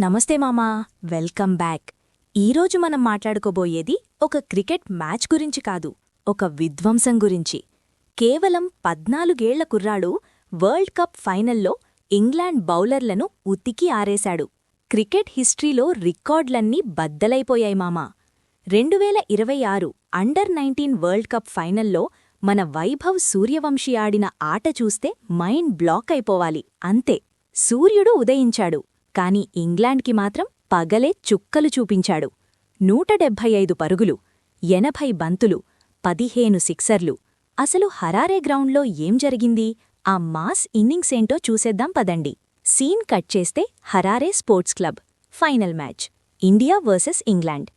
నమస్తే మామా welcome back. ఈరోజు మనం మాట్లాడుకోబోయేది ఒక క్రికెట్ మ్యాచ్ గురించి కాదు ఒక విధ్వంసం గురించి. కేవలం పద్నాలుగేళ్ళ కుర్రాడు వరల్డ్ కప్ ఫైనల్లో ఇంగ్లాండ్ బౌలర్లను ఉతికి ఆరేశాడు. క్రికెట్ హిస్టరీలో రికార్డులన్నీ బద్దలైపోయాయి మామా. రెండువేల ఇరవై ఆరు అండర్ నైన్టీన్ వరల్డ్ కప్ ఫైనల్లో మన వైభవ్ సూర్యవంశీ ఆడిన ఆట చూస్తే మైండ్ బ్లాక్ అయిపోవాలి అంతే. సూర్యుడు ఉదయించాడు. కాని ఇంగ్లాండ్కి మాత్రం పగలే చుక్కలు చూపించాడు. నూట డెబ్భై ఐదు పరుగులు ఎనభై బంతులు పదిహేను సిక్సర్లు. అసలు హరారే గ్రౌండ్లో ఏం జరిగింది? ఆ మాస్ ఇన్నింగ్సేంటో చూసేద్దాం పదండి. సీన్ కట్ చేస్తే Harare sports club. Final match. India versus England.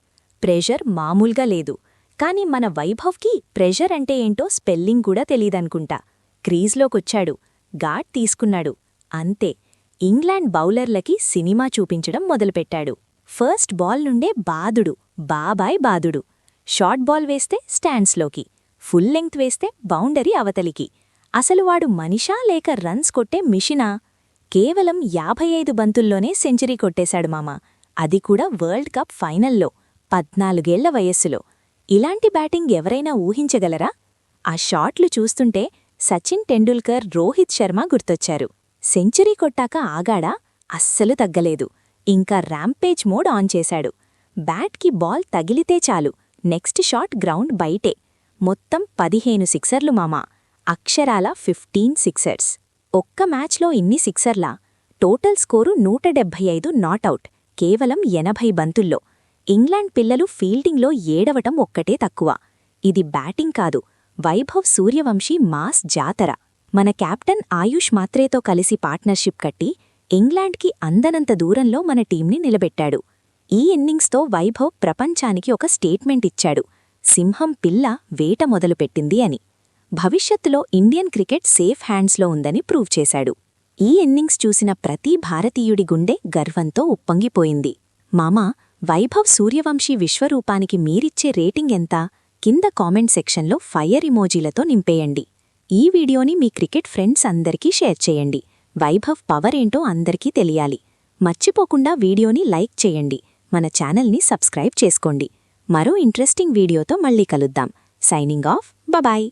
Pressure మామూల్గా లేదు. కాని మన వైభవ్కి ప్రెషర్ అంటే ఏంటో స్పెల్లింగ్ కూడా తెలీదనుకుంటా. క్రీజ్లోకొచ్చాడు. గాడ్ తీసుకున్నాడు. అంతే. ఇంగ్లాండ్ బౌలర్లకి సినిమా చూపించడం మొదలుపెట్టాడు. ఫస్ట్ బాల్ నుండే బాదుడు బాబాయ్ బాదుడు. షార్ట్ బాల్ వేస్తే స్టాండ్స్లోకి ఫుల్ లెంగ్త్ వేస్తే బౌండరీ అవతలికి. అసలు వాడు మనిషా లేక రన్స్ కొట్టే మిషినా? కేవలం యాభై ఐదు బంతుల్లోనే సెంచరీ కొట్టేశాడు మామ. అది కూడా వరల్డ్ కప్ ఫైనల్లో పద్నాలుగేళ్ళ వయస్సులో. ఇలాంటి బ్యాటింగ్ ఎవరైనా ఊహించగలరా? ఆ షాట్లు చూస్తుంటే సచిన్ టెండూల్కర్ రోహిత్ శర్మ గుర్తొచ్చారు. సెంచరీ కొట్టాక ఆగాడా? అస్సలు తగ్గలేదు. ఇంకా ర్యాంపేజ్ మోడ్ ఆన్ చేశాడు. బ్యాట్కి బాల్ తగిలితే చాలు. నెక్స్ట్ షాట్ గ్రౌండ్ బయటే. మొత్తం పదిహేను సిక్సర్లు మామా. అక్షరాల ఫిఫ్టీన్ సిక్సర్స్. ఒక్క మ్యాచ్లో ఇన్ని సిక్సర్లా? టోటల్ స్కోరు నూట డెబ్భై ఐదు నాటౌట్ కేవలం ఎనభై బంతుల్లో. ఇంగ్లాండ్ పిల్లలు ఫీల్డింగ్లో ఏడవటం ఒక్కటే తక్కువ. ఇది బ్యాటింగ్ కాదు. వైభవ్ సూర్యవంశీ మాస్ జాతర. మన కెప్టెన్ ఆయుష్ మాత్రేతో కలిసి పార్ట్నర్షిప్ కట్టి ఇంగ్లాండ్కి అందనంత దూరంలో మన టీంని నిలబెట్టాడు. ఈ ఇన్నింగ్స్తో వైభవ్ ప్రపంచానికి ఒక స్టేట్మెంట్ ఇచ్చాడు. సింహం పిల్ల వేట మొదలుపెట్టింది అని. భవిష్యత్తులో ఇండియన్ క్రికెట్ సేఫ్ హ్యాండ్స్లో ఉందని ప్రూవ్ చేశాడు. ఈ ఇన్నింగ్స్ చూసిన ప్రతి భారతీయుడి గుండె గర్వంతో ఉప్పొంగిపోయింది. మామా వైభవ్ సూర్యవంశీ విశ్వరూపానికి మీరిచ్చే రేటింగ్ ఎంత? కింద కామెంట్ సెక్షన్లో ఫైర్ ఇమోజీలతో నింపేయండి. ఈ వీడియోని మీ క్రికెట్ ఫ్రెండ్స్ అందరికీ షేర్ చేయండి. వైభవ్ పవర్ ఏంటో అందరికీ తెలియాలి. మర్చిపోకుండా వీడియోని లైక్ చేయండి. మన ఛానల్ని సబ్స్క్రైబ్ చేసుకోండి. మరో ఇంట్రెస్టింగ్ వీడియోతో మళ్ళీ కలుద్దాం. Signing off. Bye bye.